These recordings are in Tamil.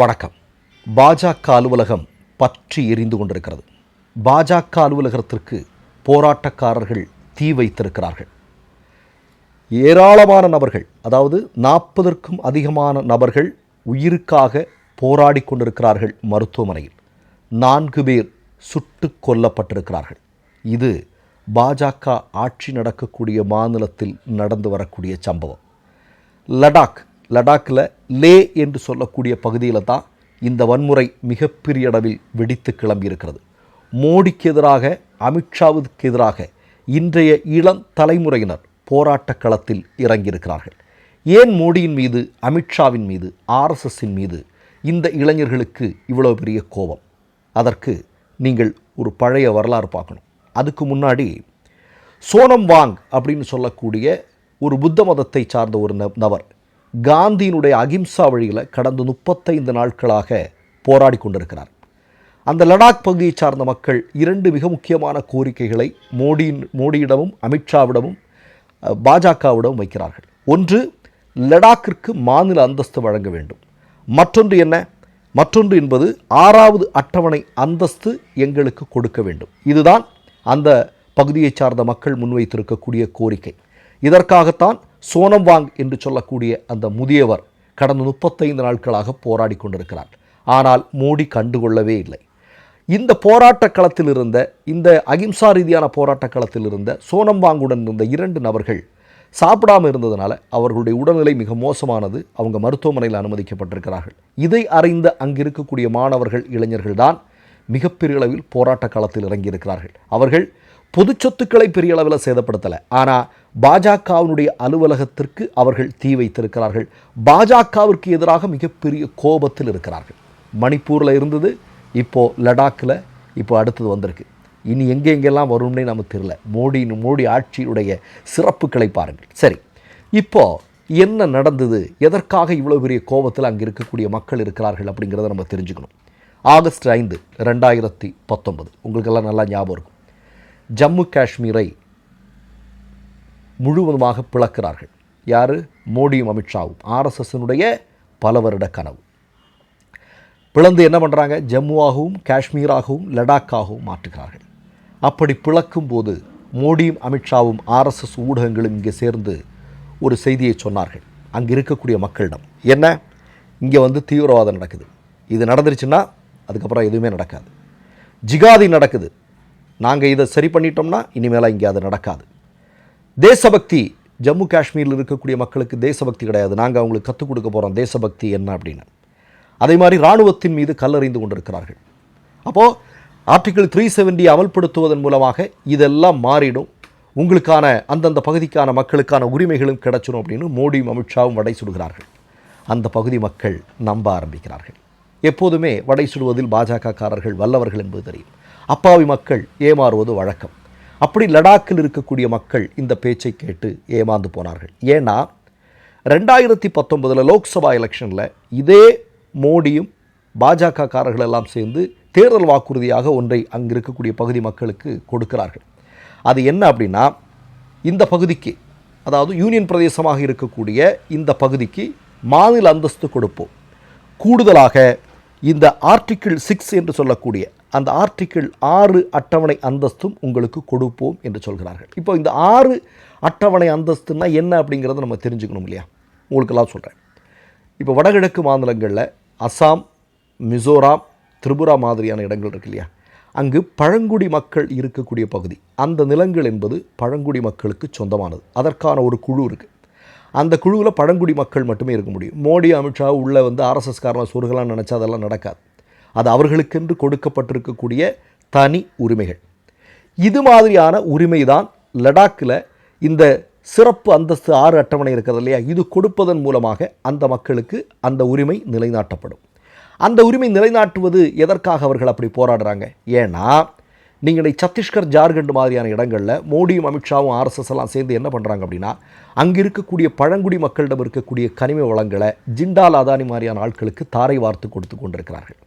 வணக்கம். பாஜக அலுவலகம் பற்றி எரிந்து கொண்டிருக்கிறது. பாஜக அலுவலகத்திற்கு போராட்டக்காரர்கள் தீ வைத்திருக்கிறார்கள். ஏராளமான நபர்கள் அதாவது நாற்பதற்கும் அதிகமான நபர்கள் உயிருக்காக போராடி கொண்டிருக்கிறார்கள் மருத்துவமனையில். நான்கு பேர் சுட்டு கொல்லப்பட்டிருக்கிறார்கள். இது பாஜக ஆட்சி நடக்கக்கூடிய மாநிலத்தில் நடந்து வரக்கூடிய சம்பவம். லடாக் லடாக்கில் லே என்று சொல்லக்கூடிய பகுதியில் தான் இந்த வன்முறை மிகப்பெரிய அளவில் வெடித்து கிளம்பியிருக்கிறது. மோடிக்கு எதிராக அமித்ஷாவுக்கு எதிராக இன்றைய இளம் தலைமுறையினர் போராட்டக் களத்தில் இறங்கியிருக்கிறார்கள். ஏன் மோடியின் மீது அமித்ஷாவின் மீது ஆர்எஸ்எஸ்ஸின் மீது இந்த இளைஞர்களுக்கு இவ்வளோ பெரிய கோபம்? அதற்கு நீங்கள் ஒரு பழைய வரலாறு பார்க்கணும். அதுக்கு முன்னாடி சோனம் வாங் அப்படின்னு சொல்லக்கூடிய ஒரு புத்த மதத்தை சார்ந்த ஒரு ந- நபர் காந்தியினுடைய அகிம்சா வழியில் கடந்த முப்பத்தைந்து நாட்களாக போராடி கொண்டிருக்கிறார். அந்த லடாக் பகுதியை சார்ந்த மக்கள் இரண்டு மிக முக்கியமான கோரிக்கைகளை மோடியின் மோடியிடமும் அமித்ஷாவிடமும் பாஜகவிடமும் வைக்கிறார்கள். ஒன்று லடாக்கிற்கு மாநில அந்தஸ்து வழங்க வேண்டும். மற்றொன்று என்ன? மற்றொன்று என்பது ஆறாவது அட்டவணை அந்தஸ்து எங்களுக்கு கொடுக்க வேண்டும். இதுதான் அந்த பகுதியை சார்ந்த மக்கள் முன்வைத்திருக்கக்கூடிய கோரிக்கை. இதற்காகத்தான் சோனம் வாங் என்று சொல்லக்கூடிய அந்த முதியவர் கடந்த முப்பத்தைந்து நாட்களாக போராடி கொண்டிருக்கிறார். ஆனால் மோடி கண்டுகொள்ளவே இல்லை. இந்த போராட்ட களத்தில் இருந்த இந்த அகிம்சா ரீதியான போராட்ட களத்தில் இருந்த சோனம் வாங்குடன் இருந்த இரண்டு நபர்கள் சாப்பிடாம இருந்ததுனால அவர்களுடைய உடல்நிலை மிக மோசமானது. அவங்க மருத்துவமனையில் அனுமதிக்கப்பட்டிருக்கிறார்கள். இதை அறிந்த அங்கு இருக்கக்கூடிய மாணவர்கள் இளைஞர்கள் தான் மிகப்பெரிய அளவில் போராட்ட களத்தில் இறங்கியிருக்கிறார்கள். அவர்கள் பொது சொத்துக்களை பெரிய அளவில் சேதப்படுத்தலை. ஆனால் பாஜகவினுடைய அலுவலகத்திற்கு அவர்கள் தீ வைத்திருக்கிறார்கள். பாஜகவிற்கு எதிராக மிகப்பெரிய கோபத்தில் இருக்கிறார்கள். மணிப்பூரில் இருந்தது இப்போது லடாக்கில் இப்போ அடுத்தது வந்திருக்கு. இனி எங்கே எங்கெல்லாம் வரும்னே நமக்கு தெரியல. மோடியின் மோடி ஆட்சியுடைய சிறப்புகளை பாருங்கள். சரி இப்போது என்ன நடந்தது? எதற்காக இவ்வளோ பெரிய கோபத்தில் அங்கே இருக்கக்கூடிய மக்கள் இருக்கிறார்கள் அப்படிங்கிறத நம்ம தெரிஞ்சுக்கணும். ஆகஸ்ட் ஐந்து ரெண்டாயிரத்தி பத்தொன்பது. உங்களுக்கெல்லாம் நல்லா ஞாபகம் இருக்கும். ஜம்மு காஷ்மீரை முழுவதுமாக பிளக்கிறார்கள். யார்? மோடியும் அமித்ஷாவும். ஆர்எஸ்எஸ்னுடைய பல வருட கனவு. பிளந்து என்ன பண்ணுறாங்க ஜம்முவாகவும் காஷ்மீராகவும் லடாக்காகவும் மாற்றுகிறார்கள். அப்படி பிளக்கும் போது மோடியும் அமித்ஷாவும் ஆர்எஸ்எஸ் ஊடகங்களும் இங்கே சேர்ந்து ஒரு செய்தியை சொன்னார்கள். அங்கே இருக்கக்கூடிய மக்களிடம். என்ன? இங்கே வந்து தீவிரவாதம் நடக்குது. இது நடந்துருச்சுன்னா அதுக்கப்புறம் எதுவுமே நடக்காது. ஜிகாதி நடக்குது. நாங்கள் இதை சரி பண்ணிட்டோம்னா இனிமேலாம் இங்கே அது நடக்காது. தேசபக்தி. ஜம்மு காஷ்மீரில் இருக்கக்கூடிய மக்களுக்கு தேசபக்தி கிடையாது. நாங்கள் அவங்களுக்கு கற்றுக் கொடுக்க போகிறோம் தேசபக்தி என்ன அப்படின்னு. அதே மாதிரி இராணுவத்தின் மீது கல்லறிந்து கொண்டிருக்கிறார்கள். அப்போது ஆர்டிகிள் த்ரீ செவன்டி அமல்படுத்துவதன் மூலமாக இதெல்லாம் மாறிடும். உங்களுக்கான அந்தந்த பகுதிக்கான மக்களுக்கான உரிமைகளும் கிடைச்சிடும் அப்படின்னு மோடியும் அமித்ஷாவும் வடை சுடுகிறார்கள். அந்த பகுதி மக்கள் நம்ப ஆரம்பிக்கிறார்கள். எப்போதுமே வடை சுடுவதில் பாஜகக்காரர்கள் வல்லவர்கள் என்பது தெரியும். அப்பாவி மக்கள் ஏமாறுவது வழக்கம். அப்படி லடாக்கில் இருக்கக்கூடிய மக்கள் இந்த பேச்சை கேட்டு ஏமாந்து போனார்கள். ஏன்னா ரெண்டாயிரத்தி பத்தொன்பதில் லோக்சபா எலெக்ஷனில் இதே மோடியும் பாஜக காரர்கள் எல்லாம் சேர்ந்து தேர்தல் வாக்குறுதியாக ஒன்றை அங்கு இருக்கக்கூடிய பகுதி மக்களுக்கு கொடுக்கிறார்கள். அது என்ன அப்படின்னா இந்த பகுதிக்கு அதாவது யூனியன் பிரதேசமாக இருக்கக்கூடிய இந்த பகுதிக்கு மாநில அந்தஸ்து கொடுப்போம். கூடுதலாக இந்த ஆர்டிக்கிள் சிக்ஸ் என்று சொல்லக்கூடிய அந்த ஆர்டிக்கிள் ஆறு அட்டவணை அந்தஸ்தும் உங்களுக்கு கொடுப்போம் என்று சொல்கிறார்கள். இப்போ இந்த ஆறு அட்டவணை அந்தஸ்துன்னா என்ன அப்படிங்கிறத நம்ம தெரிஞ்சுக்கணும் இல்லையா? உங்களுக்கெல்லாம் சொல்கிறேன் இப்போ வடகிழக்கு மாநிலங்களில் அசாம் மிசோராம் திரிபுரா மாதிரியான இடங்கள் இருக்கு இல்லையா? அங்கு பழங்குடி மக்கள் இருக்கக்கூடிய பகுதி. அந்த நிலங்கள் என்பது பழங்குடி மக்களுக்கு சொந்தமானது. அதற்கான ஒரு குழு இருக்குது அந்த குழுவில் பழங்குடி மக்கள் மட்டுமே இருக்க முடியும். மோடி அமித்ஷா உள்ளே வந்து ஆர்எஸ்எஸ்காரன் சொருகலாம் நினச்சா அதெல்லாம் நடக்காது. அது அவர்களுக்கென்று கொடுக்கப்பட்டிருக்கக்கூடிய தனி உரிமைகள். இது மாதிரியான உரிமை தான் லடாக்கில் இந்த சிறப்பு அந்தஸ்து ஆறு அட்டவணை இருக்கிறது இல்லையா? இது கொடுப்பதன் மூலமாக அந்த மக்களுக்கு அந்த உரிமை நிலைநாட்டப்படும். அந்த உரிமை நிலைநாட்டுவது எதற்காக அவர்கள் அப்படி போராடுறாங்க? ஏன்னா நீங்கள் சத்தீஸ்கர் ஜார்க்கண்ட் மாதிரியான இடங்களில் மோடியும் அமித்ஷாவும் ஆர்எஸ்எஸ் எல்லாம் சேர்ந்து என்ன பண்ணுறாங்க அப்படின்னா அங்கே இருக்கக்கூடிய பழங்குடி மக்களிடம் இருக்கக்கூடிய கனிம வளங்களை ஜிண்டால் அதானி மாதிரியான ஆட்களுக்கு தாரை வார்த்து கொடுத்து கொண்டிருக்கிறார்கள்.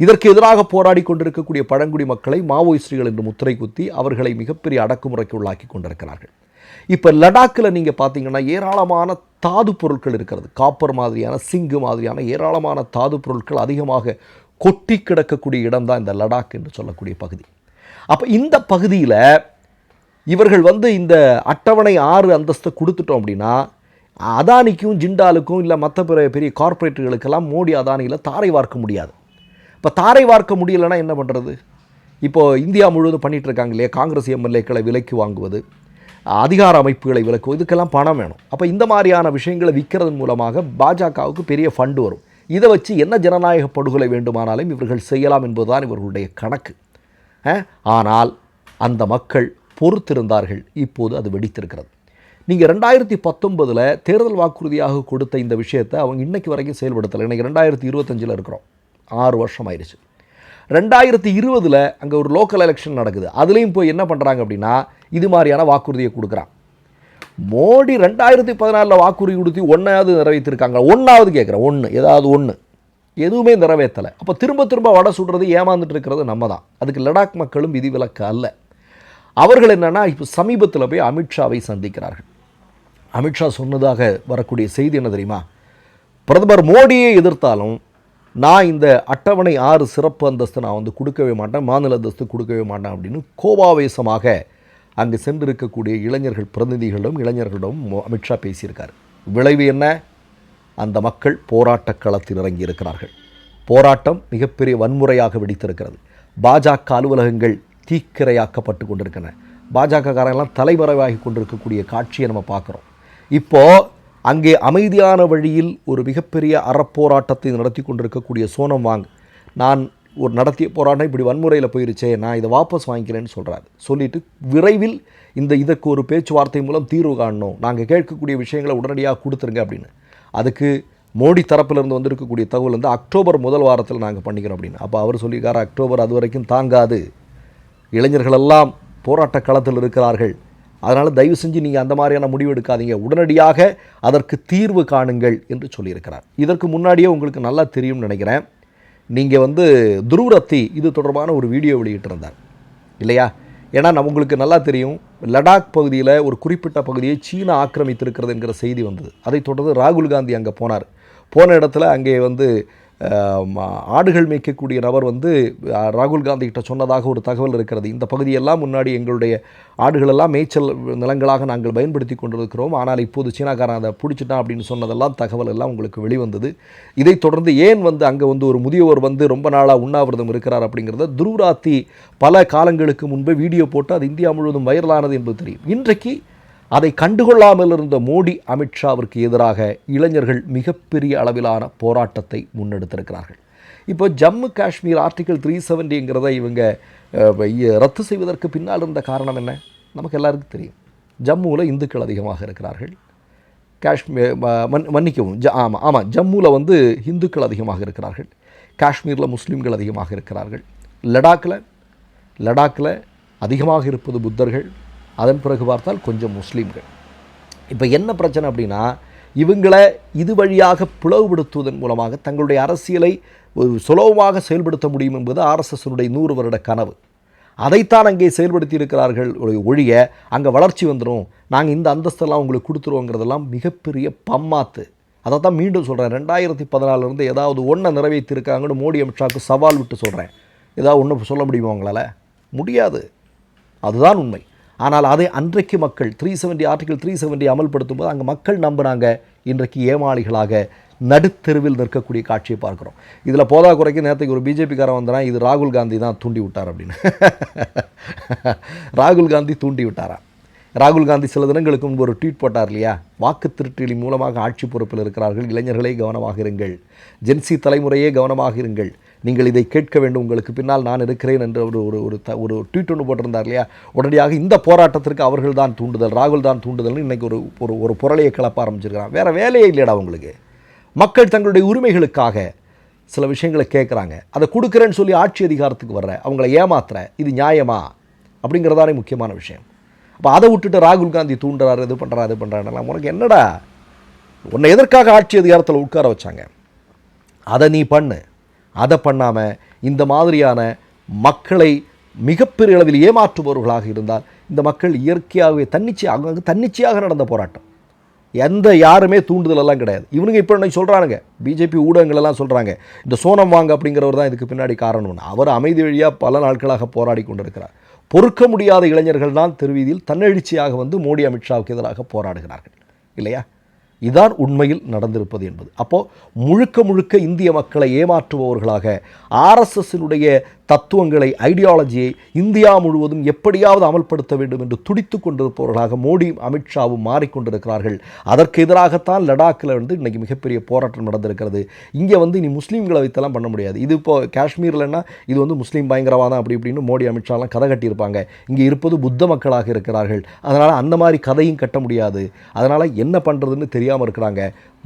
இதற்கு எதிராக போராடி கொண்டிருக்கக்கூடிய பழங்குடி மக்களை மாவோயிஸ்டுகள் என்று முத்திரை குத்தி அவர்களை மிகப்பெரிய அடக்குமுறைக்கு உள்ளாக்கி கொண்டிருக்கிறார்கள். இப்போ லடாக்கில் நீங்கள் பார்த்தீங்கன்னா ஏராளமான தாது பொருட்கள் இருக்கிறது. காப்பர் மாதிரியான சிங்கு மாதிரியான ஏராளமான தாது பொருட்கள் அதிகமாக கொட்டி கிடக்கக்கூடிய இடம்தான் இந்த லடாக் என்று சொல்லக்கூடிய பகுதி. அப்போ இந்த பகுதியில் இவர்கள் வந்து இந்த அட்டவணை ஆறு அந்தஸ்தை கொடுத்துட்டோம் அப்படின்னா அதானிக்கும் ஜிண்டாலுக்கும் இல்லை மற்ற பிற பெரிய கார்ப்பரேட்டுகளுக்கெல்லாம் மோடி அதானியில் தாரை வார்க்க முடியாது. இப்போ தாரை வார்க்க முடியலைன்னா என்ன பண்ணுறது? இப்போது இந்தியா முழுவதும் பண்ணிகிட்ருக்காங்க இல்லையா? காங்கிரஸ் எம்எல்ஏக்களை விலைக்கு வாங்குவது அதிகார அமைப்புகளை விலக்குவது இதுக்கெல்லாம் பணம் வேணும். அப்போ இந்த மாதிரியான விஷயங்களை விற்கிறதன் மூலமாக பாஜகவுக்கு பெரிய ஃபண்டு வரும். இதை வச்சு என்ன ஜனநாயக படுகொலை வேண்டுமானாலும் இவர்கள் செய்யலாம் என்பதுதான் இவர்களுடைய கணக்கு. ஆனால் அந்த மக்கள் பொறுத்திருந்தார்கள். இப்போது அது வெடித்திருக்கிறது. நீங்கள் ரெண்டாயிரத்தி பத்தொன்பதில் தேர்தல் வாக்குறுதியாக கொடுத்த இந்த விஷயத்தை அவங்க இன்னைக்கு வரைக்கும் செயல்படுத்தலை. இன்னைக்கு ரெண்டாயிரத்தி இருபத்தஞ்சில் இருக்கிறோம். ஆறு வருஷம் ஆயிடுச்சு ரெண்டாயிரத்தி இருபதில் அங்கே ஒரு லோக்கல் எலெக்ஷன் நடக்குது. அதுலேயும் போய் என்ன பண்ணுறாங்க அப்படின்னா இது மாதிரியான வாக்குறுதியை கொடுக்குறான். மோடி ரெண்டாயிரத்தி பதினாலில் வாக்குறுதி கொடுத்து ஒன்றாவது நிறைவேற்றிருக்காங்க. ஒன்றாவது கேட்குறேன் ஒன்று ஏதாவது ஒன்று எதுவுமே நிறைவேற்றலை. அப்போ திரும்ப திரும்ப வடை சுடுறது ஏமாந்துட்டு இருக்கிறது நம்ம தான் அதுக்கு லடாக் மக்களும் விதிவிலக்கு அல்ல. அவர்கள் என்னென்னா இப்போ சமீபத்தில் போய் அமித்ஷாவை சந்திக்கிறார்கள். அமித்ஷா சொன்னதாக வரக்கூடிய செய்தி என்ன தெரியுமா? பிரதமர் மோடியை எதிர்த்தாலும் நான் இந்த அட்டவணை ஆறு சிறப்பு அந்தஸ்து நான் வந்து கொடுக்கவே மாட்டேன் மாநில அந்தஸ்து கொடுக்கவே மாட்டேன் அப்படின்னு கோபாவேசமாக அங்கு சென்றிருக்கக்கூடிய இளைஞர்கள் பிரதிநிதிகளிடம் இளைஞர்களிடம் அமித்ஷா பேசியிருக்கார். விளைவு என்ன? அந்த மக்கள் போராட்டக் களத்தில் இறங்கி இருக்கிறார்கள் போராட்டம் மிகப்பெரிய வன்முறையாக வெடித்திருக்கிறது. பாஜக அலுவலகங்கள் தீக்கிரையாக்கப்பட்டு கொண்டிருக்கின்றன. பாஜக காரங்களாம் தலைமறைவாகி கொண்டிருக்கக்கூடிய காட்சியை நம்ம பார்க்குறோம். இப்போ அங்கே அமைதியான வழியில் ஒரு மிகப்பெரிய அறப்போராட்டத்தை நடத்தி கொண்டிருக்கக்கூடிய சோனம் வாங் நான் ஒரு நடத்திய போராட்டம் இப்படி வன்முறையில் போயிருச்சே நான் இதை வாபஸ் வாங்கிக்கிறேன்னு சொல்கிறாரு சொல்லிட்டு விரைவில் இந்த இதற்கு ஒரு பேச்சுவார்த்தை மூலம் தீர்வு காணணும். நாங்கள் கேட்கக்கூடிய விஷயங்களை உடனடியாக கொடுத்துருங்க அப்படின்னு. அதுக்கு மோடி தரப்பிலிருந்து வந்திருக்கக்கூடிய தகவல் வந்து அக்டோபர் முதல் வாரத்தில் நாங்கள் பண்ணிக்கிறோம் அப்படின்னு. அப்போ அவர் சொல்லியிருக்காரு அக்டோபர் அது வரைக்கும் தாங்காது. இளைஞர்களெல்லாம் போராட்ட களத்தில் இருக்கிறார்கள். அதனால் தயவு செஞ்சு நீங்கள் அந்த மாதிரியான முடிவு எடுக்காதீங்க. உடனடியாக அதற்கு தீர்வு காணுங்கள் என்று சொல்லியிருக்கிறார். இதற்கு முன்னாடியே உங்களுக்கு நல்லா தெரியும்னு நினைக்கிறேன். நீங்கள் வந்து துருவரத்தி இது தொடர்பான ஒரு வீடியோ வெளியிட்டிருந்தார். இல்லையா? ஏன்னா நம்ம உங்களுக்கு நல்லா தெரியும் லடாக் பகுதியில் ஒரு குறிப்பிட்ட பகுதியை சீனா ஆக்கிரமித்திருக்கிறது என்கிற செய்தி வந்தது. அதைத் தொடர்ந்து ராகுல் காந்தி அங்கே போனார். போன இடத்துல அங்கே வந்து ஆடுகள் மேய்க்கக்கூடிய நபர் வந்து ராகுல் காந்தி கிட்ட சொன்னதாக ஒரு தகவல் இருக்கிறது. இந்த பகுதியெல்லாம் முன்னாடி எங்களுடைய ஆடுகளெல்லாம் மேய்ச்சல் நிலங்களாக நாங்கள் பயன்படுத்தி கொண்டிருக்கிறோம். ஆனால் இப்போது சீனாக்காரன் அதை பிடிச்சிட்டான் அப்படின்னு சொன்னதெல்லாம் தகவல் எல்லாம் உங்களுக்கு வெளிவந்தது. இதைத் தொடர்ந்து ஏன் வந்து அங்கே வந்து ஒரு முதியவர் வந்து ரொம்ப நாளாக உண்ணாவிரதம் இருக்கிறார் அப்படிங்கிறத துருராத்தி பல காலங்களுக்கு முன்பே வீடியோ போட்டு அது இந்தியா முழுவதும் வைரலானது என்பது தெரியும். இன்றைக்கு அதை கண்டுகொள்ளாமல் இருந்த மோடி அமித்ஷாவிற்கு எதிராக இளைஞர்கள் மிகப்பெரிய அளவிலான போராட்டத்தை முன்னெடுத்திருக்கிறார்கள். இப்போ ஜம்மு காஷ்மீர் ஆர்டிகல் த்ரீ செவன்டிங்கிறத இவங்க ரத்து செய்வதற்கு பின்னால் இருந்த காரணம் என்ன? நமக்கு எல்லாருக்கும் தெரியும். ஜம்முவில் இந்துக்கள் அதிகமாக இருக்கிறார்கள். காஷ்மீர் மன் மன்னிக்கவும் ஜ ஆமாம் ஆமாம் ஜம்முவில் வந்து இந்துக்கள் அதிகமாக இருக்கிறார்கள். காஷ்மீரில் முஸ்லீம்கள் அதிகமாக இருக்கிறார்கள். லடாக்கில் லடாக்கில் அதிகமாக இருப்பது புத்தர்கள். அதன் பிறகு பார்த்தால் கொஞ்சம் முஸ்லீம்கள். இப்போ என்ன பிரச்சனை அப்படின்னா இவங்களை இது வழியாக பிளவுபடுத்துவதன் மூலமாக தங்களுடைய அரசியலை ஒரு சுலபமாக செயல்படுத்த முடியும் என்பது ஆர்எஸ்எஸ்னுடைய நூறு வருட கனவு. அதைத்தான் அங்கே செயல்படுத்தி இருக்கிறார்கள் ஒழிய அங்கே வளர்ச்சி வந்துடும் நாங்கள் இந்த அந்தஸ்தெல்லாம் உங்களுக்கு கொடுத்துருவோங்கிறதெல்லாம் மிகப்பெரிய பம்மாத்து. அதை தான் மீண்டும் சொல்கிறேன் ரெண்டாயிரத்தி பதினாலிருந்து ஏதாவது ஒன்றை நிறைவேற்றிருக்காங்கன்னு மோடி அமித்ஷாவுக்கு சவால் விட்டு சொல்கிறேன் ஏதாவது ஒன்று சொல்ல முடியுமா உங்களால்? முடியாது. அதுதான் உண்மை. ஆனால் அதை அன்றைக்கு மக்கள் three seventy article three seventy அமல்படுத்தும் போது அங்கே மக்கள் நம்பினாங்க இன்றைக்கு ஏமாளிகளாக நடுத்தெருவில் நிற்கக்கூடிய காட்சியை பார்க்குறோம். இதில் போதா குறைக்கு நேரத்துக்கு ஒரு பிஜேபிக்காரன் வந்தான் இது ராகுல் காந்தி தான் தூண்டி விட்டார் அப்படின்னு. ராகுல் காந்தி தூண்டி விட்டாரா? ராகுல் காந்தி சில தினங்களுக்கு முன்பு ஒரு ட்வீட் போட்டார் இல்லையா? வாக்கு திருட்டிலின் மூலமாக ஆட்சி பொறுப்பில் இருக்கிறார்கள். இளைஞர்களே கவனமாக இருங்கள். ஜென்சி தலைமுறையே கவனமாக இருங்கள். நீங்கள் இதை கேட்க வேண்டும். உங்களுக்கு பின்னால் நான் இருக்கிறேன் என்று ஒரு ஒரு ஒரு த- ஒரு ட்வீட் ஒன்று போட்டிருந்தார் இல்லையா? உடனடியாக இந்த போராட்டத்திற்கு அவர்கள் தான் தூண்டுதல் ராகுல் தான் தூண்டுதல்னு இன்றைக்கி ஒரு ஒரு ஒரு புரளையை கிளப்ப ஆரம்பிச்சிருக்கிறான் வேறு வேலையே இல்லையடா உங்களுக்கு. மக்கள் தங்களுடைய உரிமைகளுக்காக சில விஷயங்களை கேட்குறாங்க. அதை கொடுக்குறேன்னு சொல்லி ஆட்சி அதிகாரத்துக்கு வர்ற அவங்கள ஏமாத்துற இது நியாயமா? அப்படிங்கிறதானே முக்கியமான விஷயம். அப்போ அதை விட்டுட்டு ராகுல் காந்தி தூண்டுறாரு இது பண்ணுறாரு இது பண்ணுறாருலாம் உனக்கு என்னடா? உன்னை எதற்காக ஆட்சி அதிகாரத்தில் உட்கார வச்சாங்க? அதை நீ பண்ணு. அதை பண்ணாமல் இந்த மாதிரியான மக்களை மிகப்பெரிய அளவில் ஏமாற்றுபவர்களாக இருந்தால் இந்த மக்கள் இயற்கையாகவே தன்னிச்சையாக தன்னிச்சையாக நடந்த போராட்டம். எந்த யாருமே தூண்டுதல் எல்லாம் கிடையாது. இவனுங்க இப்போ என்ன சொல்கிறானுங்க பிஜேபி ஊடகங்கள் எல்லாம் சொல்கிறாங்க இந்த சோனம் வாங்க அப்படிங்கிறவர் தான் இதுக்கு பின்னாடி காரணம்னு. அவர் அமைதி வழியாக பல நாட்களாக போராடி கொண்டிருக்கிறார். பொறுக்க முடியாத இளைஞர்கள் தான் தெருவீதியில் தன்னெழுச்சியாக வந்து மோடி அமித்ஷாவுக்கு எதிராக போராடுகிறார்கள். இல்லையா? இதான் உண்மையில் நடந்திருப்பது என்பது. அப்போ முழுக்க முழுக்க இந்திய மக்களை ஏமாற்றுபவர்களாக ஆர்எஸ்எஸ்ஸினுடைய தத்துவங்களை ஐடியாலஜியை இந்தியா முழுவதும் எப்படியாவது அமல்படுத்த வேண்டும் என்று துடித்து கொண்டிருப்பவர்களாக மோடியும் அமித்ஷாவும் மாறிக்கொண்டிருக்கிறார்கள். அதற்கு எதிராகத்தான் லடாக்கில் வந்து இன்னைக்கு மிகப்பெரிய போராட்டம் நடந்திருக்கிறது. இங்கே வந்து இனி முஸ்லீம்களை வைத்தெல்லாம் பண்ண முடியாது. இது இப்போ காஷ்மீர்லன்னா இது வந்து முஸ்லீம் பயங்கரவாதம் அப்படி இப்படின்னு மோடி அமித்ஷாலாம் கதை கட்டியிருப்பாங்க. இங்கே இருப்பது புத்த மக்களாக இருக்கிறார்கள். அதனால் அந்த மாதிரி கதையும் கட்ட முடியாது. அதனால் என்ன பண்ணுறதுன்னு தெரியாமல் இருக்கிறாங்க.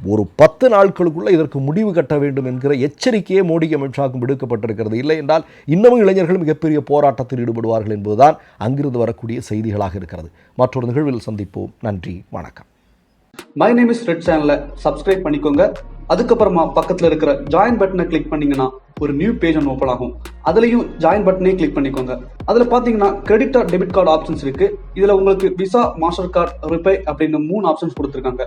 ஒரு பத்து நாட்களுக்குள்ளே இதற்கு முடிவு கட்ட வேண்டும் என்கிற எச்சரிக்கையே மோடி அமித்ஷாவுக்கும் விடுக்கப்பட்டிருக்கிறது. இல்லை என்றால் இன்னமும் இளைஞர்கள் மிகப்பெரிய போராட்டத்தில் ஈடுபடுவார்கள் என்பதுதான் அங்கிருந்து வரக்கூடிய செய்திகளாக இருக்கிறது. மற்றொரு நிகழ்வில் சந்திப்போம். நன்றி வணக்கம். மை நேம் இஸ் ரெட் சேனலை சப்ஸ்கிரைப் பண்ணிக்கோங்க. அதுக்கப்புறமா பக்கத்தில் இருக்கிற ஜாயின் பட்டனை கிளிக் பண்ணீங்கன்னா ஒரு நியூ பேஜ் ஒன்று ஓப்பன் ஆகும். அதுலயும் ஜாயின் பட்டனே கிளிக் பண்ணிக்கோங்க. அதுல பாத்தீங்கன்னா credit card debit card options இருக்கு. இதுல உங்களுக்கு விசா மாஸ்டர் கார்டு ரிப்பே அப்படின்னு மூணு ஆப்ஷன்ஸ் கொடுத்துருக்காங்க.